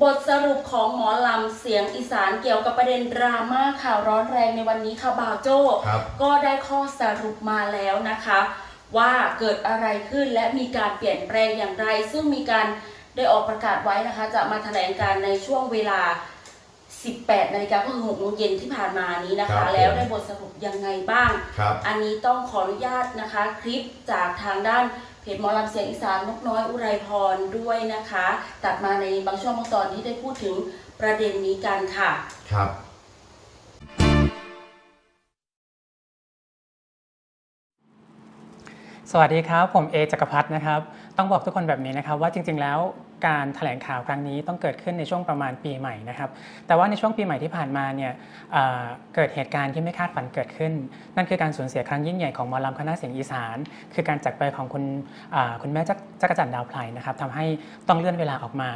บทสรุปของหมอลำเสียงอีสานเกี่ยวกับประเด็นดราม่าข่าวร้อนแรงในวันนี้ค่ะบ่าวโจ้ครับ ก็ได้ข้อสรุปมาแล้วนะคะ ว่าเกิดอะไรขึ้นและมีการเปลี่ยนแปลงอย่างไร ซึ่งมีการได้ออกประกาศไว้นะคะ จะมาแถลงการในช่วงเวลา 18นาฬิกาก็คือ6โมงเย็นที่ผ่านมานี้นะครัคะ บผม แล้วได้บทสรุปยังไงบ้าง ครับ อันนี้ต้องขออนุญาตนะคะ คลิปจากทางด้านเพจหมอลำเสียงอีสานนกน้อยอุไรพรด้วยนะคะ ตัดมาในบางช่วงบางตอนที่ได้พูดถึงประเด็นนี้กันค่ะ ครับ สวัสดีครับ ผมเอจักรพัฒน์นะครับ ต้องบอกทุกคนแบบนี้นะครับว่าจริงๆแล้ว การแถลงข่าวครั้งนี้ต้องเกิดขึ้นในช่วงประมาณปีใหม่นะครับ แต่ว่าในช่วงปีใหม่ที่ผ่านมาเนี่ยเเกิดเหตุการณ์ที่ไม่คาดฝันเกิดขึ้น นั่นคือการสูญเสียครั้งยิ่งใหญ่ของมอลำคณะเสียงอีสาน คือการจากไปของคุณคุณแม่จักจักรจันดาวไพรนะครับทำให้ต้องเลื่อนเวลาออกมา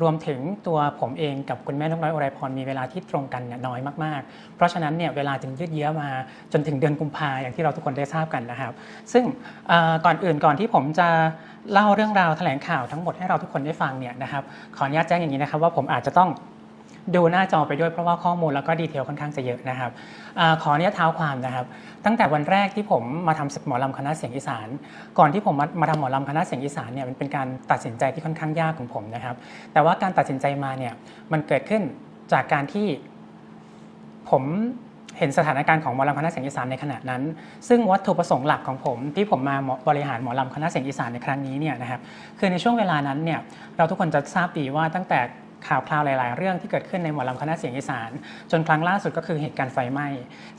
รวมถึงตัวผมเองกับคุณแม่นกน้อยอุไรพรมีเวลาที่ตรงกันเนี่ยน้อยมากๆ เพราะฉะนั้นเนี่ยเวลาจึงยืดเยื้อมาจนถึงเดือนกุมภาอย่างที่เราทุกคนได้ทราบกันนะครับ ซึ่งก่อนอื่นก่อนที่ผมจะเล่าเรื่องราวแถลงข่าวทั้งหมดให้เราทุกคนได้ฟังเนี่ยนะครับขออนุญาตแจ้งอย่างนี้นะครับว่าผมอาจจะต้อง ดูหน้าจอไปด้วยเพราะว่าข้อมูลแล้วก็ดีเทลค่อนข้างจะเยอะนะครับอขออนุญาตเท้าความนะครับ ตั้งแต่วันแรกที่ผมมาทำหมอลำคณะเสียงอีสาน ก่อนที่ผมมามาทำหมอลำคณะเสียงอีสานเนี่ยมันเป็นการตัดสินใจที่ค่อนข้างยากของผมนะครับ แต่ว่าการตัดสินใจมาเนี่ยมันเกิดขึ้นจากการที่ผมเห็นสถานการณ์ของหมอลำคณะเสียงอีสานในขณะนั้น ซึ่งวัตถุประสงค์หลักของผม ที่ผมมาบริหารหมอลำคณะเสียงอีสานในครั้งนี้เนี่ยนะครับคือในช่วงเวลานั้นเนี่ยเราทุกคนจะทราบดีว่าตั้งแต่ ข่าวคราวหลาย ๆ เรื่องที่เกิดขึ้นในหมอลำคณะเสียงอีสาน จนครั้งล่าสุดก็คือเหตุการณ์ไฟไหม้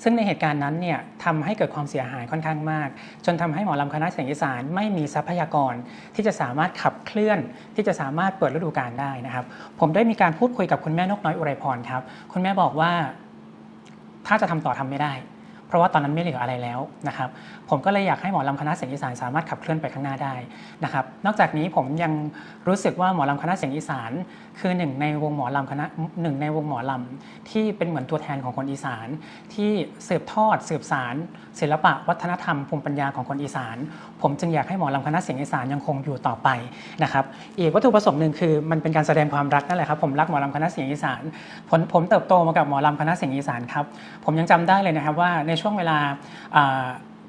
ซึ่งในเหตุการณ์นั้นเนี่ยทำให้เกิดความเสียหายค่อนข้างมาก จนทำให้หมอลำคณะเสียงอีสานไม่มีทรัพยากร ที่จะสามารถขับเคลื่อน ที่จะสามารถเปิดฤดูกาลได้นะครับ ผมได้มีการพูดคุยกับคุณแม่นกน้อยอุไรพรครับ คุณแม่บอกว่า ถ้าจะทำต่อทำไม่ได้ ราะว่าตอนนั้นไม่เหลืออะไรแล้วนะครับ ผมก็เลยอยากให้หมอลำคณะเสียงอีสานสามารถขับเคลื่อนไปข้างหน้าได้นะครับ นอกจากนี้ผมยังรู้สึกว่าหมอลำคณะเสียงอีสาน คือหนึ่งในวงหมอลำคณะหนึ่งในวงหมอลำที่เป็นเหมือนตัวแทนของคนอีสาน ที่สืบทอดสืบสาร ศิลปะวัฒนธรรมภูมิปัญญาของคนอีสาน ผมจึงอยากให้หมอลำคณะเสียงอีสานยังคงอยู่ต่อไปนะครับอีกวัตถุประสงค์หนึ่งคือมันเป็นการแสดงความรักนั่นแหละครับผมรักหมอลำคณะเสียงอีสานผมผมเติบโตมากับหมอลำคณะเสียงอีสานครับผมยังจำได้เลยนะครับว่าในช่วงเวลา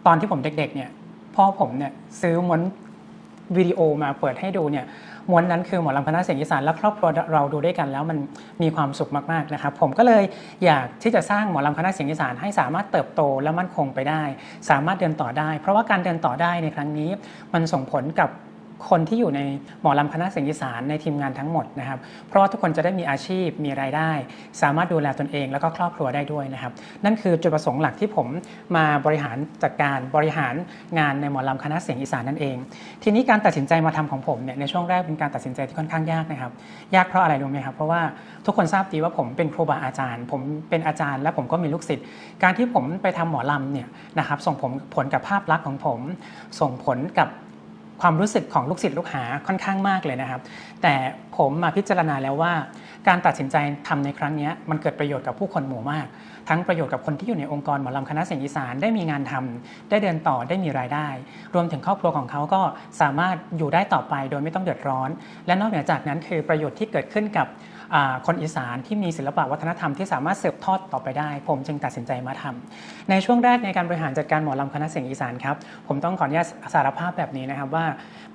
ตอนที่ผมเด็กๆเนี่ยพ่อผมเนี่ยซื้อม้วนวิดีโอมาเปิดให้ดูเนี่ยม้วนนั้นคือหมอลำคณะเสียงอีสานและครอบครัวเราดูด้วยกันแล้วมันมีความสุขมากๆนะครับผมก็เลยอยากที่จะสร้างหมอลำคณะเสียงอีสานให้สามารถเติบโตและมั่นคงไปได้ สามารถเดินต่อได้ เพราะว่าการเดินต่อได้ในครั้งนี้มันส่งผลกับ คนที่อยู่ในหมอลำคณะเสียงอีสานในทีมงานทั้งหมดนะครับ เพราะว่าทุกคนจะได้มีอาชีพมีรายได้ สามารถดูแลตนเองแล้วก็ครอบครัวได้ด้วยนะครับ นั่นคือจุดประสงค์หลักที่ผมมาบริหารจัดการบริหารงานในหมอลำคณะเสียงอีสานนั่นเอง ทีนี้การตัดสินใจมาทำของผมเนี่ยในช่วงแรกเป็นการตัดสินใจที่ค่อนข้างยากนะครับ ยากเพราะอะไรรู้ไหมครับ เพราะว่าทุกคนทราบดีว่าผมเป็นครูบาอาจารย์ ผมเป็นอาจารย์ และผมก็มีลูกศิษย์ การที่ผมไปทำหมอลำเนี่ยนะครับส่งผมผลกับภาพลักษณ์ของผม ส่งผลกับ ความรู้สึกของลูกศิษย์ลูกหาค่อนข้างมากเลยนะครับ แต่ผมมาพิจารณาแล้วว่า การตัดสินใจทำในครั้งนี้มันเกิดประโยชน์กับผู้คนหมู่มาก ทั้งประโยชน์กับคนที่อยู่ในองค์กรหมอลำคณะเสียงอีสานได้มีงานทำได้เดินต่อได้มีรายได้ รวมถึงครอบครัวของเขาก็สามารถอยู่ได้ต่อไปโดยไม่ต้องเดือดร้อน และนอกเหนือจากนั้นคือประโยชน์ที่เกิดขึ้นกับ คนอีสานที่มีศิลปะวัฒนธรรมที่สามารถสืบทอดต่อไปได้ ผมจึงตัดสินใจมาทำในช่วงแรกในการบริหารจัดการหมอลำคณะเสียงอีสานครับผมต้องขออนุญาตสารภาพแบบนี้นะครับว่า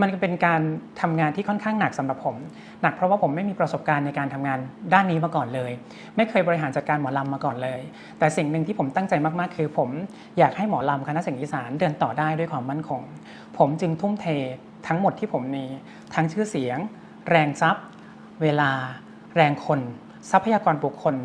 มันเป็นการทำงานที่ค่อนข้างหนักสำหรับผม หนักเพราะว่าผมไม่มีประสบการณ์ในการทำงานด้านนี้มาก่อนเลย ไม่เคยบริหารจัดการหมอลำมาก่อนเลย แต่สิ่งหนึ่งที่ผมตั้งใจมากๆ คือ ผมอยากให้หมอลำคณะเสียงอีสานเดินต่อได้ด้วยความมั่นคง ผมจึงทุ่มเททั้งหมดที่ผมมีทั้งชื่อเสียง แรงทรัพย์ เวลา แรงคน ทรัพยากรบุคคล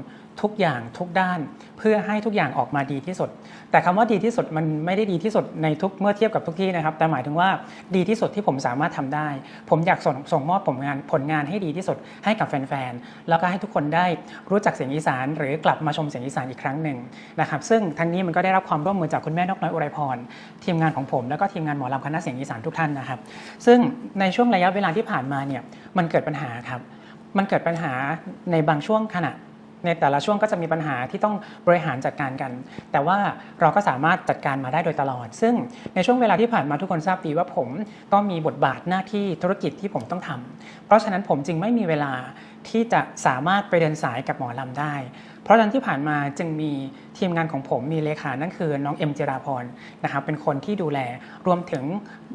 ทุกอย่างทุกด้าน เพื่อให้ทุกอย่างออกมาดีที่สุด แต่คำว่าดีที่สุดมันไม่ได้ดีที่สุดในทุกเมื่อเทียบกับทุกที่นะครับ แต่หมายถึงว่าดีที่สุดที่ผมสามารถทำได้ ผมอยากส่งส่งมอบผลงานผลงานให้ดีที่สุดให้กับแฟนๆแล้วก็ให้ทุกคนได้รู้จักเสียงอีสาน หรือกลับมาชมเสียงอีสานอีกครั้งหนึ่งนะครับซึ่งทั้งนี้มันก็ได้รับความร่วมมือจากคุณแม่นกน้อยอุไรพรทีมงานของผมแล้วก็ทีมงานหมอลำคณะเสียงอีสานทุกท่านนะครับ ซึ่งในช่วงระยะเวลาที่ผ่านมาเนี่ยมันเกิดปัญหาครับ มันเกิดปัญหาในบางช่วงขณะ ในแต่ละช่วงก็จะมีปัญหาที่ต้องบริหารจัดการกัน แต่ว่าเราก็สามารถจัดการมาได้โดยตลอด ซึ่งในช่วงเวลาที่ผ่านมาทุกคนทราบดีว่าผมก็มีบทบาทหน้าที่ธุรกิจที่ผมต้องทำเพราะฉะนั้นผมจึงไม่มีเวลา ที่จะสามารถไปเดินสายกับหมอลำได้ เพราะฉะนั้นที่ผ่านมาจึงมีทีมงานของผมมีเลขา นั่นคือน้องเอ็มจิราพรนะครับเป็นคนที่ดูแลรวมถึง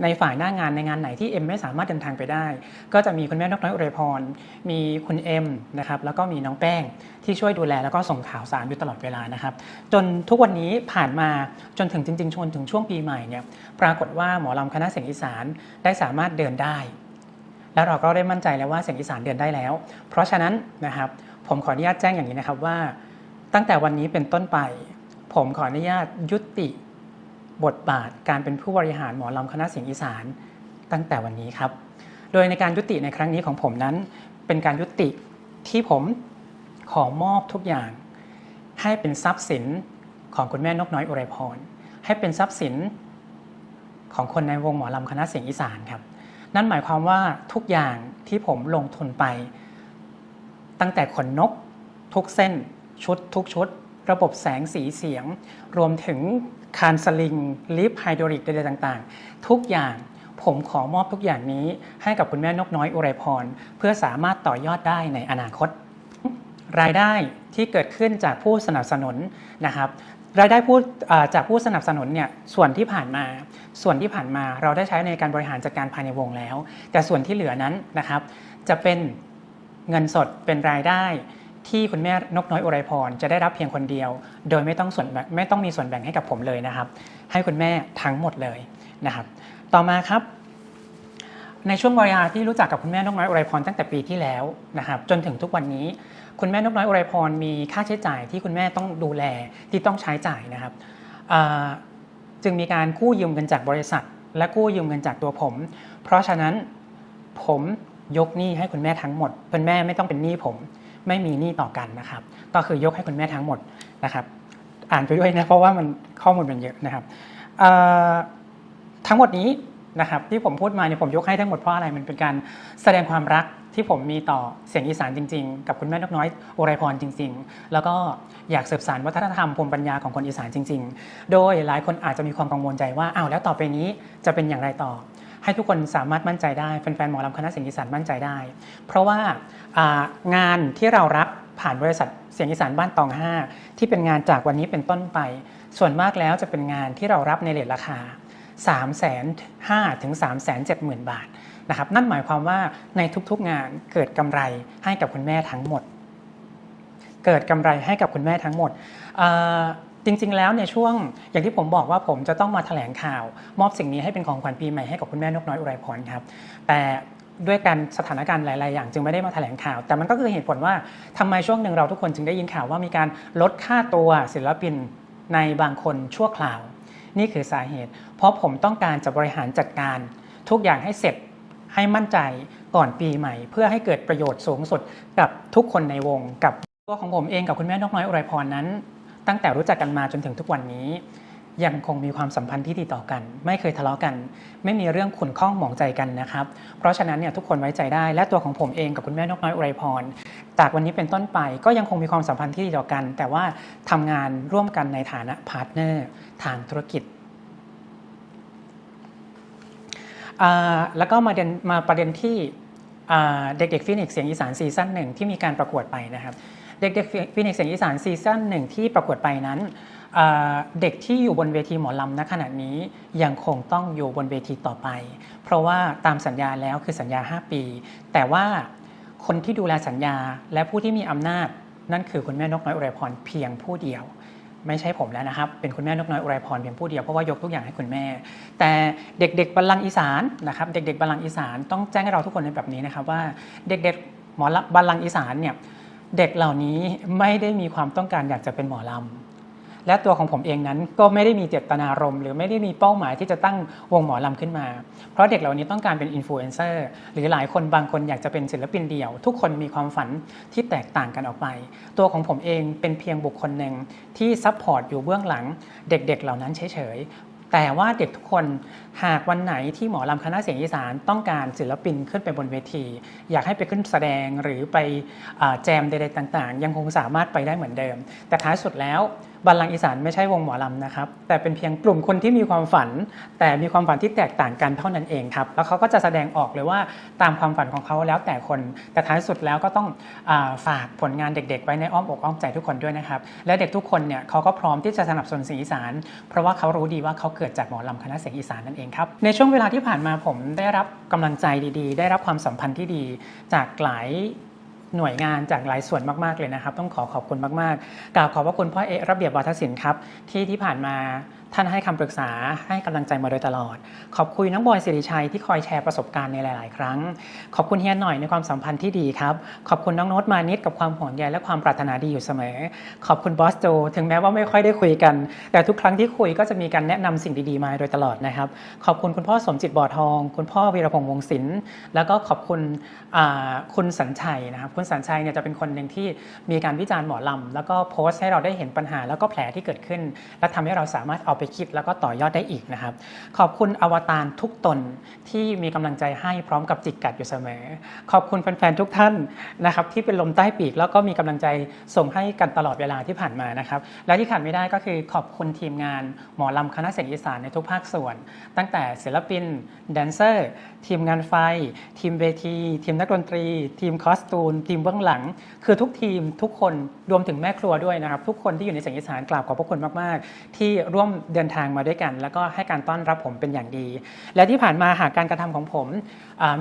ในฝ่ายหน้างานในงานไหนที่เอ็มไม่สามารถเดินทางไปได้ ก็จะมีคุณแม่นกน้อยอุไรพร มีคุณเอ็มนะครับแล้วก็มีน้องแป้งที่ช่วยดูแลแล้วก็ส่งข่าวสารอยู่ตลอดเวลานะครับ จนทุกวันนี้ผ่านมาจนถึงจริงๆชนถึงช่วงปีใหม่เนี่ยปรากฏว่าหมอลำคณะเสียงอีสานได้สามารถเดินได้ แล้วเราก็ได้มั่นใจแล้วว่าเสียงอีสานเดินได้แล้ว เพราะฉะนั้นนะครับผมขออนุญาตแจ้งอย่างนี้นะครับว่า ตั้งแต่วันนี้เป็นต้นไป ผมขออนุญาตยุติบทบาทการเป็นผู้บริหารหมอลำคณะเสียงอีสานตั้งแต่วันนี้ครับ โดยในการยุติในครั้งนี้ของผมนั้น เป็นการยุติที่ผมขอมอบทุกอย่าง ให้เป็นทรัพย์สินของคุณแม่นกน้อยอุไรพร ให้เป็นทรัพย์สินของคนในวงหมอลำคณะเสียงอีสานครับ นั่นหมายความว่าทุกอย่างที่ผมลงทุนไป ตั้งแต่ขนนก ทุกเส้นชุด ทุกชุด ระบบแสงสีเสียง รวมถึงคานสลิงลิฟไฮดรอลิกใดๆต่างๆ ทุกอย่างผมขอมอบทุกอย่างนี้ให้กับคุณแม่นกน้อยอุไรพร เพื่อสามารถต่อยอดได้ในอนาคต รายได้ที่เกิดขึ้นจากผู้สนับสนุนนะครับ รายได้ผู้จากผู้สนับสนุนเนี่ยส่วนที่ผ่านมา ส่วนที่ผ่านมาเราได้ใช้ในการบริหารจัดการภายในวงแล้ว แต่ส่วนที่เหลือนั้นนะครับ จะเป็นเงินสดเป็นรายได้ที่คุณแม่นกน้อยอุไรพรจะได้รับเพียงคนเดียว โดยไม่ต้องส่วนแบ่งไม่ต้องมีส่วนแบ่งให้กับผมเลยนะครับ ให้คุณแม่ทั้งหมดเลยนะครับ ต่อมาครับ ในช่วงเวลาที่รู้จักกับคุณแม่นกน้อยอุไรพรตั้งแต่ปีที่แล้วนะครับ จนถึงทุกวันนี้ คุณแม่นกน้อยอุไรพรมีค่าใช้จ่ายที่คุณแม่ต้องดูแลที่ต้องใช้จ่ายนะครับจึงมีการกู้ยืมเงินจากบริษัท และกู้ยืมเงินจากตัวผม เพราะฉะนั้นผมยกหนี้ให้คุณแม่ทั้งหมดคุณแม่ไม่ต้องเป็นหนี้ผม ไม่มีหนี้ต่อกันนะครับ ก็คือยกให้คุณแม่ทั้งหมดนะครับ อ่านไปด้วยนะเพราะว่ามันข้อมูลมันเยอะนะครับทั้งหมดนี้นะครับที่ผมพูดมาเนี่ยผมยกให้ทั้งหมดเพราะอะไรมันเป็นการแสดงความรัก ที่ผมมีต่อเสียงอีสานจริง ๆ กับคุณแม่นกน้อยโอไรพรจริง ๆ แล้วก็อยากสืบสานวัฒนธรรมภูมิปัญญาของคนอีสานจริง ๆ โดยหลายคนอาจจะมีความกังวลใจว่าอ้าวแล้วต่อไปนี้จะเป็นอย่างไรต่อ ให้ทุกคนสามารถมั่นใจได้แฟนๆหมอลำคณะเสียงอีสานมั่นใจได้ เพราะว่างานที่เรารับผ่านบริษัทเสียงอีสานบ้านตอง 5 ที่เป็นงานจากวันนี้เป็นต้นไป ส่วนมากแล้วจะเป็นงานที่เรารับในเลทราคา 3 5 0 0 0ถึง3 7 0 0 0 0 บาท นะครับนั่นหมายความว่าในทุกๆงานเกิดกำไรให้กับคุณแม่ทั้งหมด เกิดกำไรให้กับคุณแม่ทั้งหมดจริงๆ แล้วในช่วงอย่างที่ผมบอกว่าผมจะต้องมาแถลงข่าว มอบสิ่งนี้ให้เป็นของขวัญปีใหม่ให้กับคุณแม่นกน้อยอุไรพรครับ แต่ด้วยการสถานการณ์หลาย ๆ อย่างจึงไม่ได้มาแถลงข่าว แต่มันก็คือเหตุผลว่าทำไมช่วงหนึ่งเราทุกคนจึงได้ยินข่าวว่ามีการลดค่าตัวศิลปินในบางคนชั่วคราว นี่คือสาเหตุ เพราะผมต้องการจะบริหารจัดการทุกอย่างให้เสร็จ ให้มั่นใจก่อนปีใหม่ เพื่อให้เกิดประโยชน์สูงสุดกับทุกคนในวงกับตัวของผมเองกับคุณแม่นกน้อยอุไรพรนั้น ตั้งแต่รู้จักกันมาจนถึงทุกวันนี้ ยังคงมีความสัมพันธ์ที่ดีต่อกัน ไม่เคยทะเลาะกัน ไม่มีเรื่องขุนข้องหมองใจกันนะครับ เพราะฉะนั้นเนี่ยทุกคนไว้ใจได้ และตัวของผมเองกับคุณแม่นกน้อยอุไรพรจากวันนี้เป็นต้นไปก็ยังคงมีความสัมพันธ์ที่ดีต่อกัน แต่ว่าทำงานร่วมกันในฐานะพาร์ทเนอร์ทางธุรกิจ อ่า แล้วก็มาเดนมาประเด็นที่เด็กๆฟินิกส์เสียงอีสานซีซั่นหนึ่งที่มีการประกวดไปนะครับ เด็กๆฟินิกส์เสียงอีสานซีซั่นหนึ่งที่ประกวดไปนั้นเด็กที่อยู่บนเวทีหมอลำณขณะนี้ยังคงต้องอยู่บนเวทีต่อไป เพราะว่าตามสัญญาแล้วคือสัญญา 5 ปี แต่ว่าคนที่ดูแลสัญญาและผู้ที่มีอำนาจนั่นคือคุณแม่นกน้อยอุไรพรเพียงผู้เดียว ไม่ใช่ผมแล้วนะครับ เป็นคุณแม่นกน้อยอุไรพรเพียงผู้เดียวเพราะว่ายกทุกอย่างให้คุณแม่ แต่เด็กๆบัลลังก์อีสานนะครับ เด็กๆบัลลังก์อีสานต้องแจ้งให้เราทุกคนในแบบนี้นะครับว่าเด็กๆหมอลำบัลลังก์อีสานเนี่ยเด็กเหล่านี้ไม่ได้มีความต้องการอยากจะเป็นหมอลำ และตัวของผมเองนั้นก็ไม่ได้มีเจตนารมณ์หรือไม่ได้มีเป้าหมายที่จะตั้งวงหมอลำขึ้นมา เพราะเด็กเหล่านี้ต้องการเป็นอินฟลูเอนเซอร์หรือหลายคนบางคนอยากจะเป็นศิลปินเดี่ยว ทุกคนมีความฝันที่แตกต่างกันออกไป ตัวของผมเองเป็นเพียงบุคคลหนึ่งที่ซัพพอร์ตอยู่เบื้องหลังเด็กๆเหล่านั้นเฉยๆแต่ว่าเด็กทุกคนหากวันไหนที่หมอลำคณะเสียงอีสานต้องการศิลปินขึ้นไปบนเวที อยากให้ไปขึ้นแสดงหรือไปอแจมใดๆต่าง ๆ ยังคงสามารถไปได้เหมือนเดิม แต่ท้ายสุดแล้ว บัลลังก์อีสานไม่ใช่วงหมอลำนะครับ แต่เป็นเพียงกลุ่มคนที่มีความฝัน แต่มีความฝันที่แตกต่างกันเท่านั้นเองครับ แล้วเขาก็จะแสดงออกเลยว่าตามความฝันของเขาแล้วแต่คน แต่ท้ายสุดแล้วก็ต้องอฝากผลงานเด็ก ๆ ไว้ในอ้อมอกอ้อมใจทุกคนด้วยนะครับ และเด็กทุกคนเนี่ยเขาก็พร้อมที่จะสนับสนุนเสียงอีสาน เพราะว่าเขารู้ดีว่าเขาเกิดจากหมอลำคณะเสียงอีสานนั่นเองครับ ในช่วงเวลาที่ผ่านมาผมได้รับกำลังใจดีๆ ได้รับความสัมพันธ์ที่ดี จากหลาย หน่วยงานจากหลายส่วนมาก ๆ เลยนะครับ ต้องขอขอบคุณมาก ๆ กล่าวขอบพระคุณพ่อเอะระเบียบวัฒนศิลป์ครับ ที่ที่ผ่านมา ท่านให้คำปรึกษาให้กำลังใจมาโดยตลอด ขอบคุณน้องบอยสิริชัยที่คอยแชร์ประสบการณ์ในหลาย ๆ ครั้ง ขอบคุณเฮียหน่อยในความสัมพันธ์ที่ดีครับ ขอบคุณน้องโน้ตมานิดกับความห่วงใยและความปรารถนาดีอยู่เสมอ ขอบคุณบอสโจถึงแม้ว่าไม่ค่อยได้คุยกัน แต่ทุกครั้งที่คุยก็จะมีการแนะนำสิ่งดี ๆ มาโดยตลอดนะครับ ขอบคุณคุณพ่อสมจิตบ่อทอง คุณพ่อวีรพงษ์วงศิลป์แล้วก็ขอบคุณคุณสัญชัยนะครับคุณสัญชัยเนี่ยจะเป็นคนหนึ่งที่มีการวิจารณ์หมอลำแล้วก็โพสต์ให้เราได้เห็นปัญหาแล้วก็แผลที่เกิดขึ้น และทำให้เราสามารถเอาไปคิดแล้วก็ต่อยอดได้อีกนะครับ ขอบคุณอวตารทุกตนที่มีกำลังใจให้พร้อมกับจิกกัดอยู่เสมอ ขอบคุณแฟนๆทุกท่านนะครับที่เป็นลมใต้ปีกแล้วก็มีกำลังใจส่งให้กันตลอดเวลาที่ผ่านมานะครับ และที่ขาดไม่ได้ก็คือขอบคุณทีมงานหมอลำคณะเสียงอีสานในทุกภาคส่วน ตั้งแต่ศิลปินแดนเซอร์ ทีมงานไฟ ทีมเวที ทีมนักดนตรี ทีมคอสตูม ทีมเบื้องหลัง คือทุกทีมทุกคนรวมถึงแม่ครัวด้วยนะครับ ทุกคนที่อยู่ในเสียงอีสานกราบขอบพระคุณมาก ๆ ที่ร่วมเดินทางมาด้วยกัน แล้วก็ให้การต้อนรับผมเป็นอย่างดี และที่ผ่านมาหากการกระทำของผม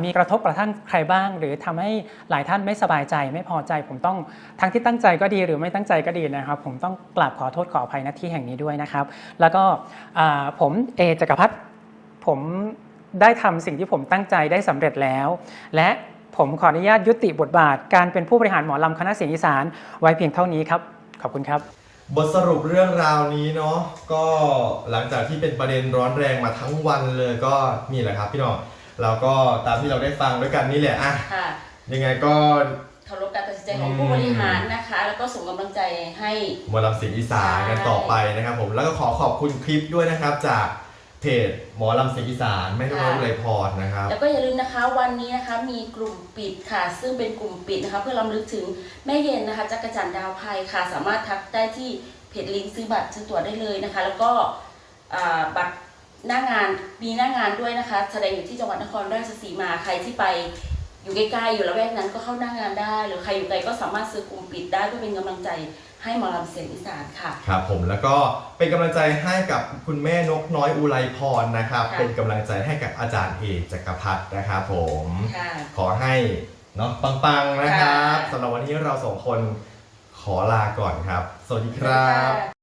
มีกระทบกระทั่งใครบ้าง หรือทำให้หลายท่านไม่สบายใจ ไม่พอใจ ผมต้องทั้งที่ตั้งใจก็ดีหรือไม่ตั้งใจก็ดีนะครับ ผมต้องกราบขอโทษขออภัยณที่แห่งนี้ด้วยนะครับ แล้วก็ผมเอจักรพัฒน์ผมได้ทำสิ่งที่ผมตั้งใจได้สำเร็จแล้ว และผมขออนุญาตยุติบทบาท การเป็นผู้บริหารหมอลำคณะเสียงอีสานไว้เพียงเท่านี้ครับ ขอบคุณครับ บทสรุปเรื่องราวนี้เนาะก็หลังจากที่เป็นประเด็นร้อนแรงมาทั้งวันเลยก็นี่แหละครับพี่น้องเราก็ตามที่เราได้ฟังด้วยกันนี่แหละอะค่ะยังไงก็เคารพการตัดสินใจของผู้บริหารนะคะ แล้วก็ส่งกำลังใจให้หมาลำเสียงอีสานกันต่อไปนะครับผมแล้วก็ขอขอบคุณคลิปด้วยนะครับจาก เพจหมอลำเสียงอีสานแม่น้อยอุไรพรนะครับ แล้วก็อย่าลืมนะคะวันนี้นะคะมีกลุ่มปิดค่ะ ซึ่งเป็นกลุ่มปิดนะคะเพื่อลำลึกถึงแม่เย็นนะคะจักรจันดาวภัยค่ะ สามารถทักได้ที่เพจลิงก์ซื้อบัตรซื้อตั๋วได้เลยนะคะ แล้วก็บัตรหน้างานมีหน้างานด้วยนะคะ แสดงอยู่ที่จังหวัดนครราชสีมาใครที่ไป อยู่ใกล้ๆอยู่ละแวกนั้นก็เข้าหน้างานได้ หรือใครอยู่ไกลก็สามารถซื้อกลุ่มปิดได้เพื่อเป็นกำลังใจให้หมอลำเสียงอีสานค่ะ ครับผมแล้วก็เป็นกำลังใจให้กับคุณแม่นกน้อยอุไรพรนะครับ ค่ะ เป็นกำลังใจให้กับอาจารย์เอกจักรพัฒน์นะครับผม ค่ะ ขอให้เนาะปังๆนะครับค่ะ สำหรับวันนี้เราสองคนขอลาก่อนครับ สวัสดีครับ